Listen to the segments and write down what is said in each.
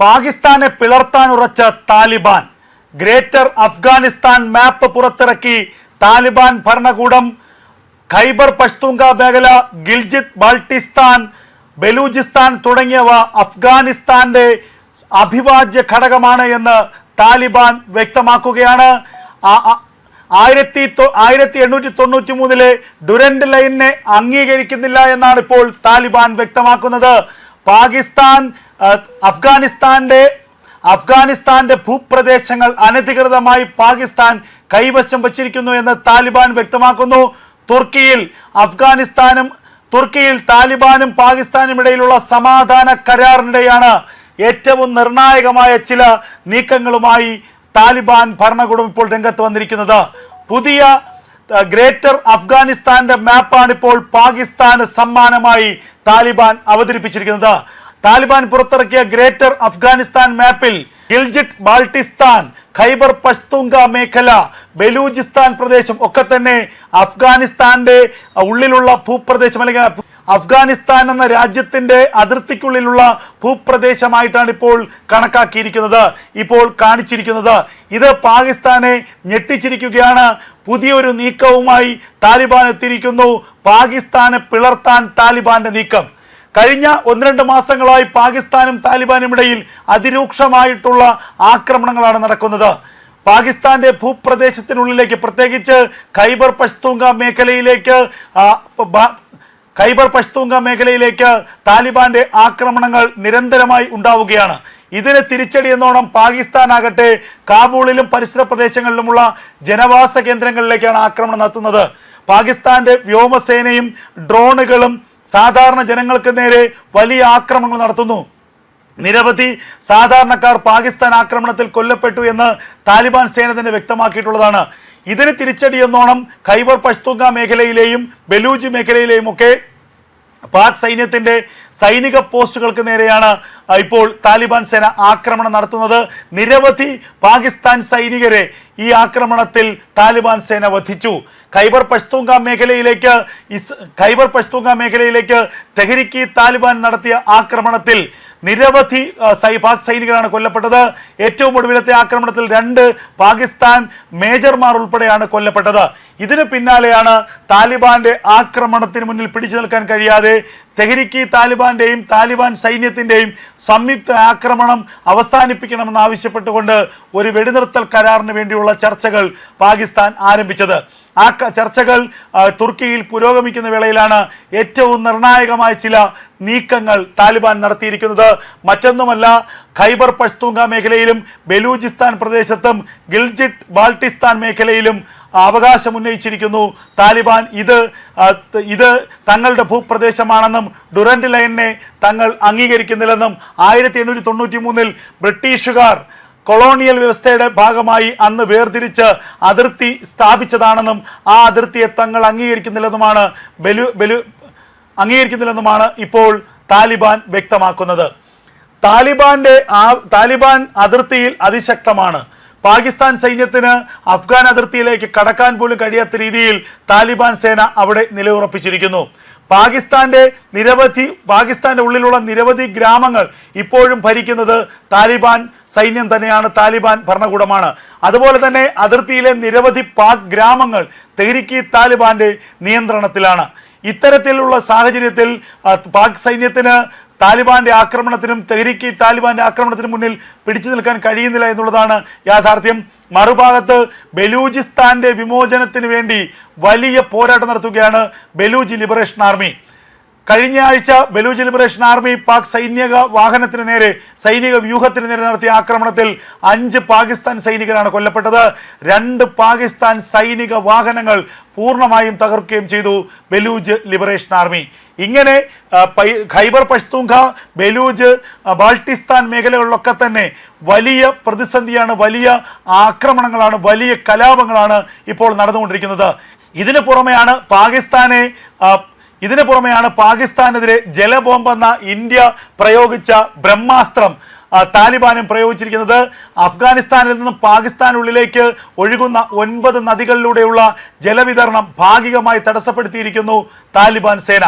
പാകിസ്ഥാനെ പിളർത്താൻ ഉറച്ച താലിബാൻ. ഗ്രേറ്റർ അഫ്ഗാനിസ്ഥാൻ മാപ്പ് പുറത്തിറക്കി താലിബാൻ ഭരണകൂടം. ഖൈബർ പഷ്തൂങ്ക മേഖല ഗിൽജിത് ബാൾട്ടിസ്ഥാൻ ബലൂചിസ്ഥാൻ തുടങ്ങിയവ അഫ്ഗാനിസ്ഥാന്റെ അഭിവാജ്യ ഘടകമാണ് എന്ന് താലിബാൻ വ്യക്തമാക്കുകയാണ്. ആയിരത്തി ആയിരത്തി എണ്ണൂറ്റി തൊണ്ണൂറ്റി മൂന്നിലെ ഡുരന്റ് ലൈനെ അംഗീകരിക്കുന്നില്ല എന്നാണ് ഇപ്പോൾ താലിബാൻ വ്യക്തമാക്കുന്നത്. പാകിസ്ഥാൻ അഫ്ഗാനിസ്ഥാന്റെ അഫ്ഗാനിസ്ഥാന്റെ ഭൂപ്രദേശങ്ങൾ അനധികൃതമായി പാകിസ്ഥാൻ കൈവശം വച്ചിരിക്കുന്നു എന്ന് താലിബാൻ വ്യക്തമാക്കുന്നു. തുർക്കിയിൽ അഫ്ഗാനിസ്ഥാനും തുർക്കിയിൽ താലിബാനും പാകിസ്ഥാനും ഇടയിലുള്ള സമാധാന കരാറിനിടെയാണ് ഏറ്റവും നിർണായകമായ ചില നീക്കങ്ങളുമായി താലിബാൻ ഭരണകൂടം ഇപ്പോൾ രംഗത്ത് വന്നിരിക്കുന്നത്. പുതിയ ഗ്രേറ്റർ അഫ്ഗാനിസ്ഥാന്റെ മാപ്പാണ് ഇപ്പോൾ പാകിസ്ഥാന് സമ്മാനമായി താലിബാൻ അവതരിപ്പിച്ചിരിക്കുന്നത്. താലിബാൻ പുറത്തിറക്കിയ ഗ്രേറ്റർ അഫ്ഗാനിസ്ഥാൻ മാപ്പിൽ ഗിൽജിറ്റ് ബാൾട്ടിസ്ഥാൻ ഖൈബർ പഷ്തുങ്ക മേഖല ബലൂചിസ്ഥാൻ പ്രദേശം ഒക്കെ തന്നെ അഫ്ഗാനിസ്ഥാന്റെ ഉള്ളിലുള്ള ഭൂപ്രദേശം അല്ലെങ്കിൽ അഫ്ഗാനിസ്ഥാൻ എന്ന രാജ്യത്തിന്റെ അതിർത്തിക്കുള്ളിലുള്ള ഭൂപ്രദേശമായിട്ടാണ് ഇപ്പോൾ കണക്കാക്കിയിരിക്കുന്നത് ഇപ്പോൾ കാണിച്ചിരിക്കുന്നത്. ഇത് പാകിസ്ഥാനെ ഞെട്ടിച്ചിരിക്കുകയാണ്. പുതിയൊരു നീക്കവുമായി താലിബാൻ എത്തിയിരിക്കുന്നു. പാകിസ്ഥാനെ പിളർത്താൻ താലിബാന്റെ നീക്കം. കഴിഞ്ഞ ഒന്ന് രണ്ട് മാസങ്ങളായി പാകിസ്ഥാനും താലിബാനും ഇടയിൽ അതിരൂക്ഷമായിട്ടുള്ള ആക്രമണങ്ങളാണ് നടക്കുന്നത്. പാകിസ്ഥാന്റെ ഭൂപ്രദേശത്തിനുള്ളിലേക്ക് പ്രത്യേകിച്ച് ഖൈബർ പഷ്തൂങ്ക മേഖലയിലേക്ക് ഖൈബർ പഷ്തൂങ്ക മേഖലയിലേക്ക് താലിബാന്റെ ആക്രമണങ്ങൾ നിരന്തരമായി ഉണ്ടാവുകയാണ്. ഇതിന് തിരിച്ചടി എന്നോണം പാകിസ്ഥാൻ ആകട്ടെ കാബൂളിലും പരിസര പ്രദേശങ്ങളിലുമുള്ള ജനവാസ കേന്ദ്രങ്ങളിലേക്കാണ് ആക്രമണം നടത്തുന്നത്. പാകിസ്ഥാന്റെ വ്യോമസേനയും ഡ്രോണുകളും സാധാരണ ജനങ്ങൾക്ക് നേരെ വലിയ ആക്രമണങ്ങൾ നടത്തുന്നു. നിരവധി സാധാരണക്കാർ പാകിസ്ഥാൻ ആക്രമണത്തിൽ കൊല്ലപ്പെട്ടു എന്ന് താലിബാൻ സേന തന്നെ വ്യക്തമാക്കിയിട്ടുള്ളതാണ്. ഇതിന് തിരിച്ചടിയെന്നോണം ഖൈബർ പഷ്തുങ്ക മേഖലയിലെയും ബലൂജി മേഖലയിലെയും ഒക്കെ പാക് സൈന്യത്തിന്റെ സൈനിക പോസ്റ്റുകൾക്ക് നേരെയാണ് ഇപ്പോൾ താലിബാൻ സേന ആക്രമണം നടത്തുന്നത്. നിരവധി പാകിസ്ഥാൻ സൈനികരെ ഈ ആക്രമണത്തിൽ താലിബാൻ സേന വധിച്ചു. ഖൈബർ പഷ്തൂങ്ക മേഖലയിലേക്ക് ഖൈബർ പഷ്തൂങ്ക മേഖലയിലേക്ക് തെഹരിക്ക് താലിബാൻ നടത്തിയ ആക്രമണത്തിൽ നിരവധി പാക് സൈനികരാണ് കൊല്ലപ്പെട്ടത്. ഏറ്റവും ഒടുവിലത്തെ ആക്രമണത്തിൽ രണ്ട് പാകിസ്ഥാൻ മേജർമാർ ഉൾപ്പെടെയാണ് കൊല്ലപ്പെട്ടത്. ഇതിന് പിന്നാലെയാണ് താലിബാന്റെ ആക്രമണത്തിന് മുന്നിൽ പിടിച്ചു നിൽക്കാൻ കഴിയാതെ തെഹരിക്ക് താലിബാന്റെയും താലിബാൻ സൈന്യത്തിന്റെയും സംയുക്ത ആക്രമണം അവസാനിപ്പിക്കണമെന്ന് ആവശ്യപ്പെട്ടുകൊണ്ട് ഒരു വെടിനിർത്തൽ കരാറിന് വേണ്ടിയുള്ള ചർച്ചകൾ പാകിസ്ഥാൻ ആരംഭിച്ചത്. ആ ചർച്ചകൾ തുർക്കിയിൽ പുരോഗമിക്കുന്ന വേളയിലാണ് ഏറ്റവും നിർണായകമായ ചില നീക്കങ്ങൾ താലിബാൻ നടത്തിയിരിക്കുന്നത്. മറ്റൊന്നുമല്ല ഖൈബർ പഷ്തൂങ്ക മേഖലയിലും ബലൂചിസ്ഥാൻ പ്രദേശത്തും ഗിൽജിറ്റ് ബാൾട്ടിസ്ഥാൻ മേഖലയിലും അവകാശം ഉന്നയിച്ചിരിക്കുന്നു. താലിബാൻ ഇത് ഇത് തങ്ങളുടെ ഭൂപ്രദേശമാണെന്നും ഡുറൻഡ് ലൈനെ തങ്ങൾ അംഗീകരിക്കുന്നില്ലെന്നും ആയിരത്തി എണ്ണൂറ്റി തൊണ്ണൂറ്റി മൂന്നിൽ ബ്രിട്ടീഷുകാർ കൊളോണിയൽ വ്യവസ്ഥയുടെ ഭാഗമായി അന്ന് വേർതിരിച്ച് അതിർത്തി സ്ഥാപിച്ചതാണെന്നും ആ അതിർത്തിയെ തങ്ങൾ അംഗീകരിക്കുന്നില്ലെന്നുമാണ് ബലു ബലു അംഗീകരിക്കുന്നില്ലെന്നുമാണ് ഇപ്പോൾ താലിബാൻ വ്യക്തമാക്കുന്നത്. താലിബാന്റെ ആ താലിബാൻ അതിർത്തിയിൽ അതിശക്തമാണ്. പാകിസ്ഥാൻ സൈന്യത്തിന് അഫ്ഗാൻ അതിർത്തിയിലേക്ക് കടക്കാൻ പോലും കഴിയാത്ത രീതിയിൽ താലിബാൻ സേന അവിടെ നിലയുറപ്പിച്ചിരിക്കുന്നു. പാകിസ്ഥാന്റെ നിരവധി പാകിസ്ഥാന്റെ ഉള്ളിലുള്ള നിരവധി ഗ്രാമങ്ങൾ ഇപ്പോഴും ഭരിക്കുന്നത് താലിബാൻ സൈന്യം തന്നെയാണ്. താലിബാൻ ഭരണകൂടമാണ്. അതുപോലെ തന്നെ അതിർത്തിയിലെ നിരവധി പാക് ഗ്രാമങ്ങൾ തെഹ്രിക്ക് താലിബാന്റെ നിയന്ത്രണത്തിലാണ്. ഇത്തരത്തിലുള്ള സാഹചര്യത്തിൽ പാക് സൈന്യത്തിന് താലിബാന്റെ ആക്രമണത്തിനും തെഹരിക്ക് താലിബാന്റെ ആക്രമണത്തിനും മുന്നിൽ പിടിച്ചു നിൽക്കാൻ കഴിയുന്നില്ല എന്നുള്ളതാണ് യാഥാർത്ഥ്യം. മറുഭാഗത്ത് ബലൂചിസ്ഥാന്റെ വിമോചനത്തിന് വേണ്ടി വലിയ പോരാട്ടം നടത്തുകയാണ് ബലൂജ് ലിബറേഷൻ ആർമി. കഴിഞ്ഞ ആഴ്ച ബലൂജ് ലിബറേഷൻ ആർമി പാക് സൈനിക വാഹനത്തിന് നേരെ സൈനിക വ്യൂഹത്തിന് നേരെ നടത്തിയ ആക്രമണത്തിൽ അഞ്ച് പാകിസ്ഥാൻ സൈനികരാണ് കൊല്ലപ്പെട്ടത്. രണ്ട് പാകിസ്ഥാൻ സൈനിക വാഹനങ്ങൾ പൂർണമായും തകർക്കുകയും ചെയ്തു ബലൂജ് ലിബറേഷൻ ആർമി. ഇങ്ങനെ ഖൈബർ പഷ്തൂങ്ക ബലൂജ് ബാൾട്ടിസ്ഥാൻ മേഖലകളിലൊക്കെ തന്നെ വലിയ പ്രതിസന്ധിയാണ് വലിയ ആക്രമണങ്ങളാണ് വലിയ കലാപങ്ങളാണ് ഇപ്പോൾ നടന്നുകൊണ്ടിരിക്കുന്നത്. ഇതിനു പുറമെയാണ് പാകിസ്ഥാനെ ഇതിനു പുറമെയാണ് പാകിസ്ഥാനെതിരെ ജലബോംബ് എന്ന ഇന്ത്യ പ്രയോഗിച്ച ബ്രഹ്മാസ്ത്രം താലിബാനും പ്രയോഗിച്ചിരിക്കുന്നത്. അഫ്ഗാനിസ്ഥാനിൽ നിന്നും പാകിസ്ഥാനുള്ളിലേക്ക് ഒഴുകുന്ന ഒൻപത് നദികളിലൂടെയുള്ള ജലവിതരണം ഭാഗികമായി തടസ്സപ്പെടുത്തിയിരിക്കുന്നു താലിബാൻ സേന.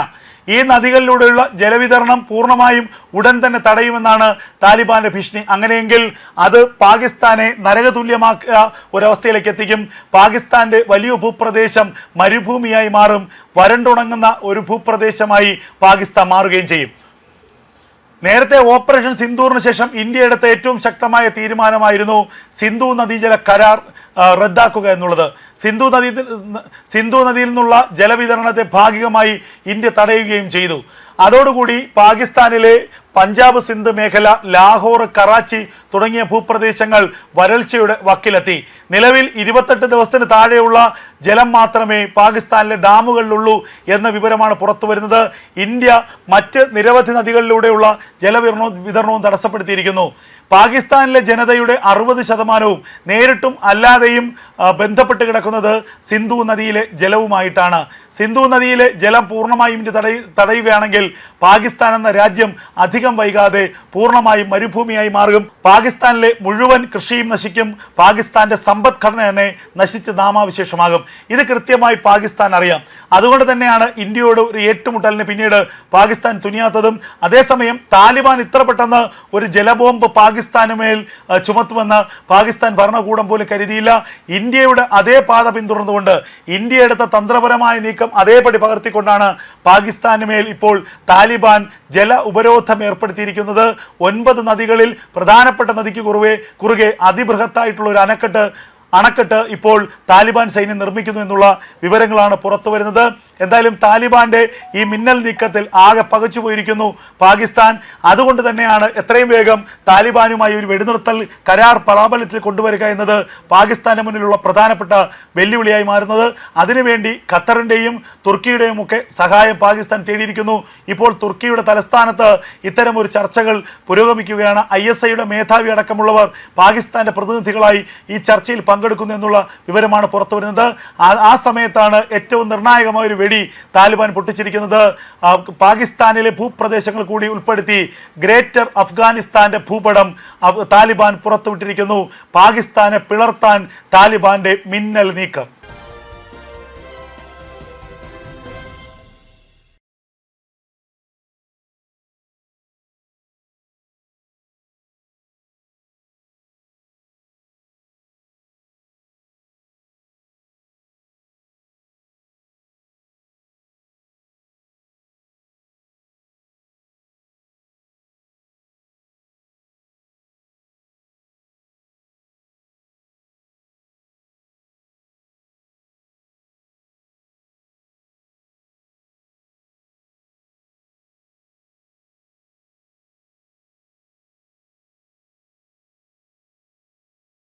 ഈ നദികളിലൂടെയുള്ള ജലവിതരണം പൂർണമായും ഉടൻ തന്നെ തടയുമെന്നാണ് താലിബാന്റെ ഭീഷണി. അങ്ങനെയെങ്കിൽ അത് പാകിസ്ഥാനെ നരകതുല്യമാക്കുക ഒരവസ്ഥയിലേക്ക് എത്തിക്കും. പാകിസ്ഥാന്റെ വലിയ ഭൂപ്രദേശം മരുഭൂമിയായി മാറും. വരണ്ടുണങ്ങുന്ന ഒരു ഭൂപ്രദേശമായി പാകിസ്ഥാൻ മാറുകയും ചെയ്യും. നേരത്തെ ഓപ്പറേഷൻ സിന്ധൂറിന് ശേഷം ഇന്ത്യ എടുത്ത ഏറ്റവും ശക്തമായ തീരുമാനമായിരുന്നു സിന്ധു നദീജല കരാർ റദ്ദാക്കുക എന്നുള്ളത്. സിന്ധു നദി സിന്ധു നദിയിൽ നിന്നുള്ള ജലവിതരണത്തെ ഭാഗികമായി ഇന്ത്യ തടയുകയും ചെയ്തു. അതോടുകൂടി പാകിസ്ഥാനിലെ പഞ്ചാബ് സിന്ധ് മേഖല ലാഹോർ കറാച്ചി തുടങ്ങിയ ഭൂപ്രദേശങ്ങൾ വരൾച്ചയുടെ വക്കിലെത്തി. നിലവിൽ ഇരുപത്തെട്ട് ദിവസത്തിന് താഴെയുള്ള ജലം മാത്രമേ പാകിസ്ഥാനിലെ ഡാമുകളിലുള്ളൂ എന്ന വിവരമാണ് പുറത്തു വരുന്നത് ഇന്ത്യ മറ്റ് നിരവധി നദികളിലൂടെയുള്ള ജലവിതരണവും വിതരണവും തടസ്സപ്പെടുത്തിയിരിക്കുന്നു. പാകിസ്ഥാനിലെ ജനതയുടെ അറുപത് ശതമാനവും നേരിട്ടും അല്ലാതെയും ബന്ധപ്പെട്ട് കിടക്കുന്നത് സിന്ധു നദിയിലെ ജലവുമായിട്ടാണ്. സിന്ധു നദിയിലെ ജലം പൂർണമായും ഇന്ത്യ തടയ തടയുകയാണെങ്കിൽ പാകിസ്ഥാൻ എന്ന രാജ്യം വൈകാതെ പൂർണമായും മരുഭൂമിയായി മാറും. പാകിസ്ഥാനിലെ മുഴുവൻ കൃഷിയും നശിക്കും. പാകിസ്ഥാന്റെ സമ്പദ്ഘടന തന്നെ നശിച്ച് നാമാവിശേഷമാകും. ഇത് കൃത്യമായി പാകിസ്ഥാൻ അറിയാം. അതുകൊണ്ട് തന്നെയാണ് ഇന്ത്യയോട് ഒരു ഏറ്റുമുട്ടലിന് പിന്നീട് പാകിസ്ഥാൻ തുനിയാത്തതും. അതേസമയം താലിബാൻ ഇത്ര പെട്ടെന്ന് ഒരു ജലബോംബ് പാകിസ്ഥാന് മേൽ ചുമത്തുമെന്ന് പാകിസ്ഥാൻ ഭരണകൂടം പോലും കരുതിയില്ല. ഇന്ത്യയുടെ അതേ പാത പിന്തുടർന്നുകൊണ്ട് ഇന്ത്യ എടുത്ത തന്ത്രപരമായ നീക്കം അതേപടി പകർത്തിക്കൊണ്ടാണ് പാകിസ്ഥാന് മേൽ ഇപ്പോൾ താലിബാൻ ജല ഉപരോധം ഏർപ്പെടുത്തിയിരിക്കുന്നത്. ഒൻപത് നദികളിൽ പ്രധാനപ്പെട്ട നദിക്ക് കുറുവെ കുറുകെ അതിബൃഹത്തായിട്ടുള്ള ഒരു അണക്കെട്ട് അണക്കെട്ട് ഇപ്പോൾ താലിബാൻ സൈന്യം നിർമ്മിക്കുന്നു എന്നുള്ള വിവരങ്ങളാണ് പുറത്തു വരുന്നത്. എന്തായാലും താലിബാന്റെ ഈ മിന്നൽ നീക്കത്തിൽ ആകെ പകച്ചു പോയിരിക്കുന്നു പാകിസ്ഥാൻ. അതുകൊണ്ട് തന്നെയാണ് എത്രയും വേഗം താലിബാനുമായി ഒരു വെടിനിർത്തൽ കരാർ പ്രാബല്യത്തിൽ കൊണ്ടുവരിക എന്നത് പാകിസ്ഥാന് മുന്നിലുള്ള പ്രധാനപ്പെട്ട വെല്ലുവിളിയായി മാറുന്നത്. അതിനുവേണ്ടി ഖത്തറിന്റെയും തുർക്കിയുടെയും ഒക്കെ സഹായം പാകിസ്ഥാൻ തേടിയിരിക്കുന്നു. ഇപ്പോൾ തുർക്കിയുടെ തലസ്ഥാനത്ത് ഇത്തരം ഒരു ചർച്ചകൾ പുരോഗമിക്കുകയാണ്. ഐ മേധാവി അടക്കമുള്ളവർ പാകിസ്ഥാന്റെ പ്രതിനിധികളായി ഈ ചർച്ചയിൽ പങ്കെടുക്കുന്നു എന്നുള്ള വിവരമാണ് പുറത്തു വരുന്നത്. ആ- സമയത്താണ് ഏറ്റവും നിർണായകമായ ഒരു വെടി താലിബാൻ പൊട്ടിച്ചിരിക്കുന്നത്. പാകിസ്ഥാനിലെ ഭൂപ്രദേശങ്ങൾ കൂടി ഉൾപ്പെടുത്തി ഗ്രേറ്റർ അഫ്ഗാനിസ്ഥാന്റെ ഭൂപടം താലിബാൻ പുറത്തുവിട്ടിരിക്കുന്നു. പാകിസ്ഥാനെ പിളർത്താൻ താലിബാന്റെ മിന്നൽ നീക്കം.